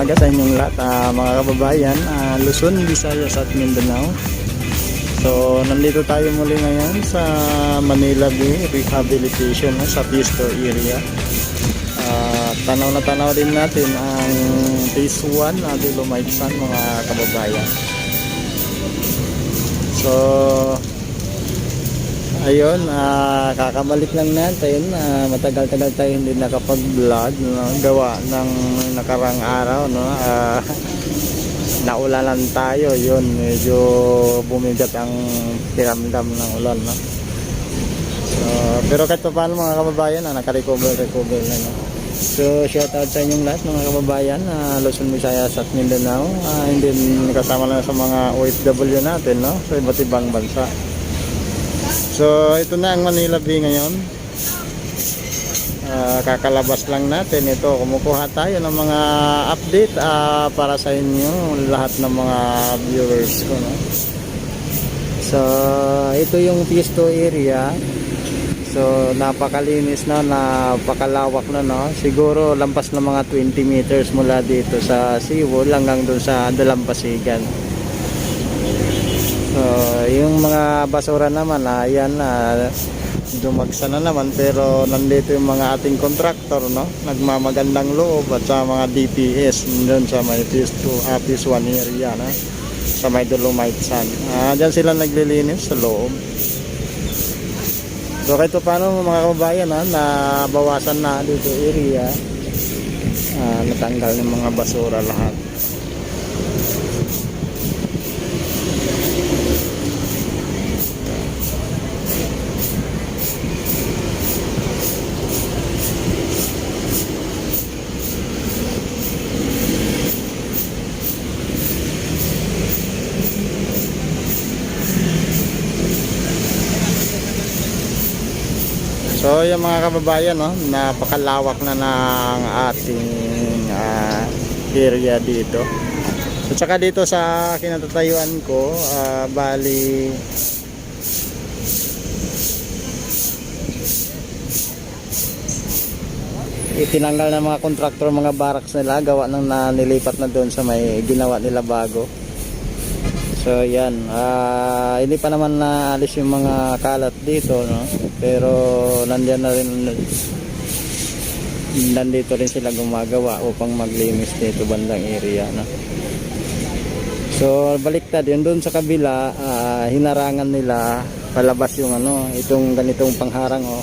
umaga sa inyong lahat ah, mga kababayan, ah, Luzon, Visayas at Mindanao. So, nandito tayo muli ngayon sa Manila Bay Rehabilitation no, sa Pisto area. Ah, tanaw na tanaw din natin ang phase 1 na Dolomite Sun mga kababayan. So, ayun, ah, kakabalik lang natin. Ah, matagal-tagal tayo hindi nakapag-vlog. No? Gawa ng nakarang araw. No? Ah, naulanan tayo. Yun, medyo bumigat ang piramdam ng ulan. No? So, pero kahit pa paano mga kababayan, ah, nakarecover, recover na. No? So, shout out sa inyong lahat mga kababayan, uh, Luzon, Visayas at Mindanao. Ah, hindi kasama na sa mga OFW natin, no? Sa iba't ibang bansa. So, ito na ang Manila Bay ngayon. Ah, kakalabas lang natin ito. Kumukuha tayo ng mga update ah, para sa inyo, lahat ng mga viewers ko, no? So, ito yung Pisto area. So, napakalinis na, napakalawak na, no? Siguro, lampas na mga 20 meters mula dito sa seawall hanggang doon sa Dalampasigan. So, yung mga basura naman, ayan na, dumagsa na naman. Pero, nandito yung mga ating kontraktor, no? Nagmamagandang loob at sa mga DPS doon sa may Phase 2, uh, Phase 1 area, no? Sa may Dolomite Sun. Ah, dyan sila naglilinis sa loob. So kahit pa paano mga kababayan ha, nabawasan na dito area. Ah, natanggal ng mga basura lahat. So mga kababayan, no, napakalawak na ng ating ah, area dito. At saka dito sa kinatatayuan ko, ah, bali itinanggal ng mga kontraktor mga barracks nila gawa ng nanilipat na doon sa may ginawa nila bago So yan, ah hindi pa naman naalis yung mga kalat dito, no? Pero nandiyan na rin nandito rin sila gumagawa upang maglinis dito bandang area, no? So baliktad yun doon sa kabila, ah, hinarangan nila palabas yung ano, itong ganitong pangharang oh.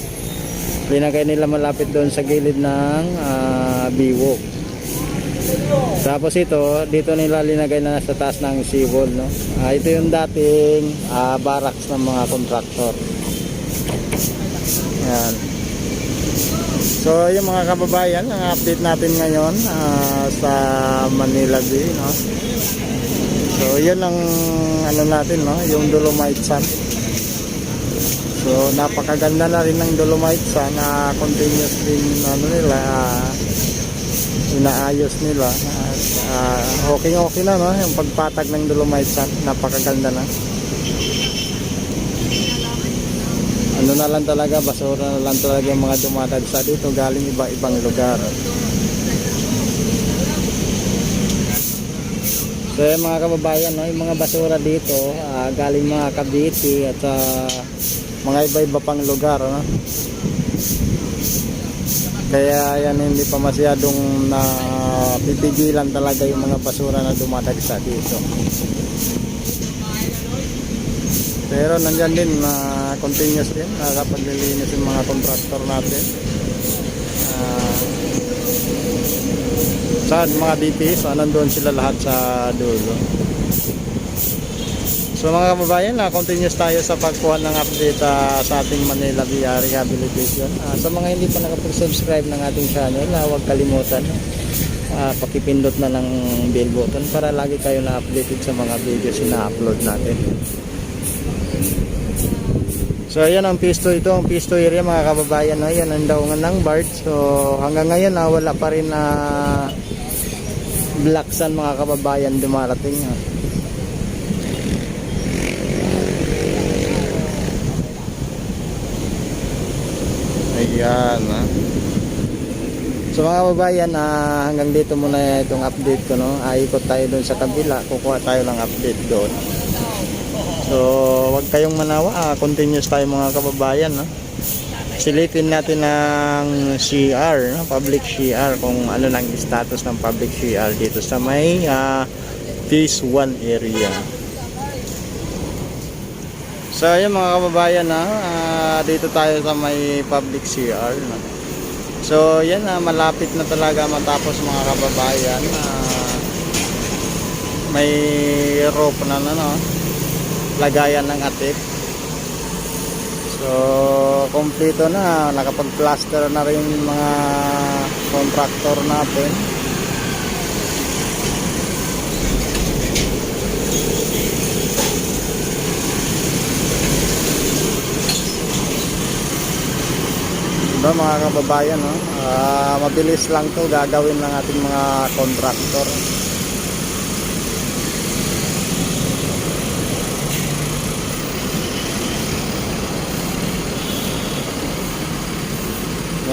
Linagay nila malapit doon sa gilid ng ah, biwok. Tapos ito, dito nila linagay na sa taas ng seawall, no? Ah, ito yung dating ah, barracks ng mga kontraktor. Yan. So, yung mga kababayan, ang update natin ngayon ah, sa Manila Bay, no? So, yun ang ano natin, no? Yung Dolomite Sun. So, napakaganda na rin ng Dolomite Sun na continuous din ano nila, ah, inaayos nila at uh, okay okay na no yung pagpatag ng Dolomite Sun napakaganda na ano na lang talaga basura na lang talaga yung mga dumadagsa dito galing iba ibang lugar so yung mga kababayan no yung mga basura dito ah, galing mga Cavite at ah, mga iba iba pang lugar no kaya yan hindi pa masyadong na pipigilan talaga yung mga basura na dumadagsa dito. Pero nandyan din na continuous din nakapaglilinis yung mga contractor natin. Uh, sa mga DPs, so, nandun sila lahat sa dulo. So mga kababayan, na continuous tayo sa pagkuha ng update ah, sa ating Manila VR Rehabilitation. Ah, sa mga hindi pa nakapag-subscribe ng ating channel, ah, huwag kalimutan ah, pakipindot na ng bell button para lagi kayo na-updated sa mga videos na upload natin. So ayan ang pisto ito, ang pisto area mga kababayan, no? yan ang daungan ng BART. So hanggang ngayon ah, wala pa rin na black sun mga kababayan dumarating. ah. Ayan ha. So mga kababayan, ah, hanggang dito muna itong update ko. No? Ah, ikot tayo doon sa kabila. Kukuha tayo ng update doon. So, wag kayong manawa. Ah, continuous tayo mga kababayan. No? Silipin natin ng CR, no? public CR, kung ano lang status ng public CR dito sa may ah, Phase 1 area. So, ayun mga kababayan, na dito tayo sa may public CR. No? So, yan na, malapit na talaga matapos mga kababayan. Ah, may rope na, no, no, lagayan ng atik. So, kompleto na. Nakapag-plaster na rin mga contractor natin. Diba mga kababayan, no? Ah, mabilis lang to gagawin ng ating mga contractor.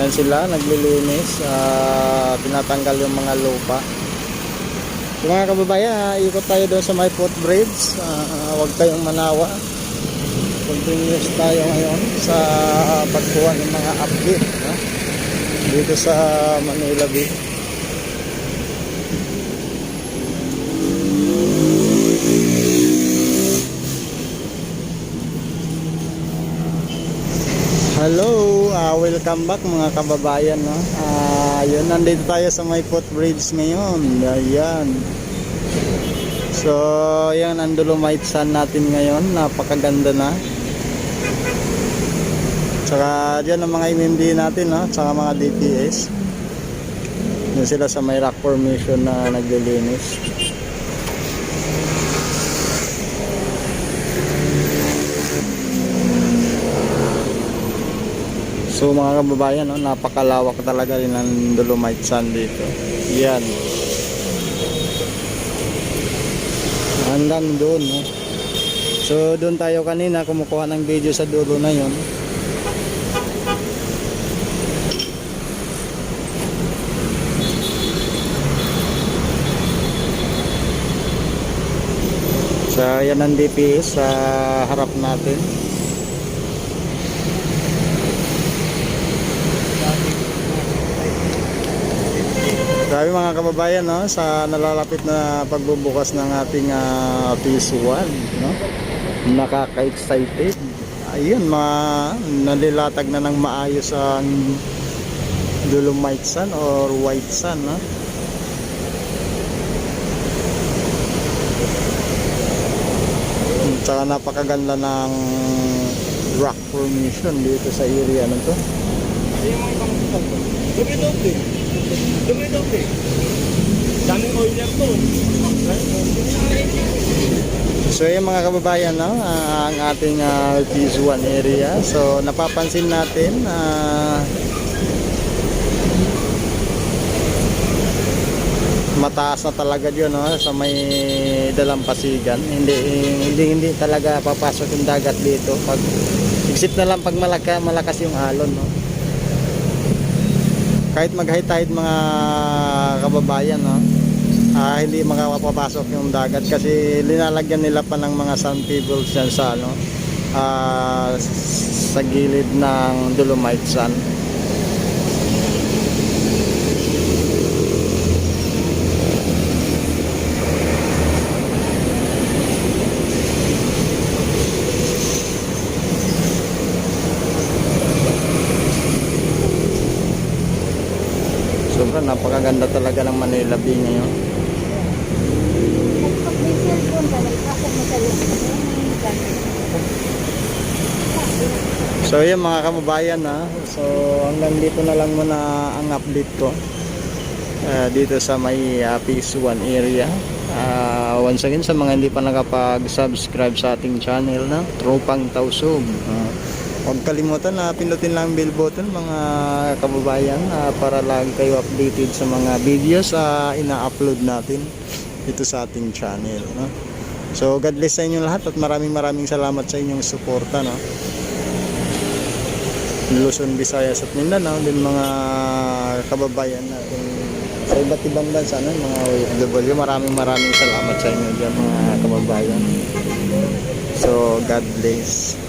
Yan sila, naglilinis, ah, tinatanggal yung mga lupa. So mga kababayan, ah, ikot tayo doon sa may footbridge. Ah, huwag kayong manawa. Continuous tayo ngayon sa pagkuha ng mga update no? dito sa Manila Bay. Hello, welcome back mga kababayan. No? Yun, nandito tayo sa may footbridge ngayon. Ayan. So, yan ang Dolomite Sun natin ngayon. Napakaganda na. Tsaka dyan ang mga MMD natin, no? Tsaka mga DPS. Yan sila sa may rock formation na naglilinis. So mga kababayan, no, napakalawak talaga rin ng Dolomite Sun dito. Yan. Hanggang doon, no. So doon tayo kanina kumukuha ng video sa dulo na yon. So yan ang DPS sa harap natin. Grabe mga kababayan no, sa nalalapit na pagbubukas ng ating uh, phase 1, no? Nakaka-excited. Ayun, mga nalilatag na ng maayos ang Dolomite Sun or White Sun, no? Tsaka napakaganda ng rock formation dito sa area na to. Dumi-dumi. Dumi-dumi. Daming oiler to. So yung mga kababayan, no, ah, ang ating uh, phase 1 area. So napapansin natin na mataas na talaga yun no, sa may dalampasigan. Hindi hindi hindi talaga papasok yung dagat dito pag except na lang pag malaka, malakas yung alon no. Kahit mag mga kababayan no, ah, hindi makapapasok yung dagat kasi linalagyan nila pa ng mga sand pebbles dyan sa ano ah, sa gilid ng Dolomite Sand. Sobrang napakaganda talaga ng Manila Bay ngayon. So yun mga kababayan na. So hanggang dito na lang muna ang update ko. Ah, dito sa may uh, Phase 1 area. Ah, once again sa mga hindi pa nakapag-subscribe sa ating channel na Tropang Tausog. Ah, huwag kalimutan na pinutin lang ang bell button mga kababayan ah, para lang kayo updated sa mga videos na ina-upload natin dito sa ating channel. No? So God bless sa inyo lahat at maraming maraming salamat sa inyong suporta. No? Luzon, Visayas at Mindanao din mga kababayan natin sa iba't ibang bansa no? mga OFW maraming maraming salamat sa inyo dyan mga kababayan so God bless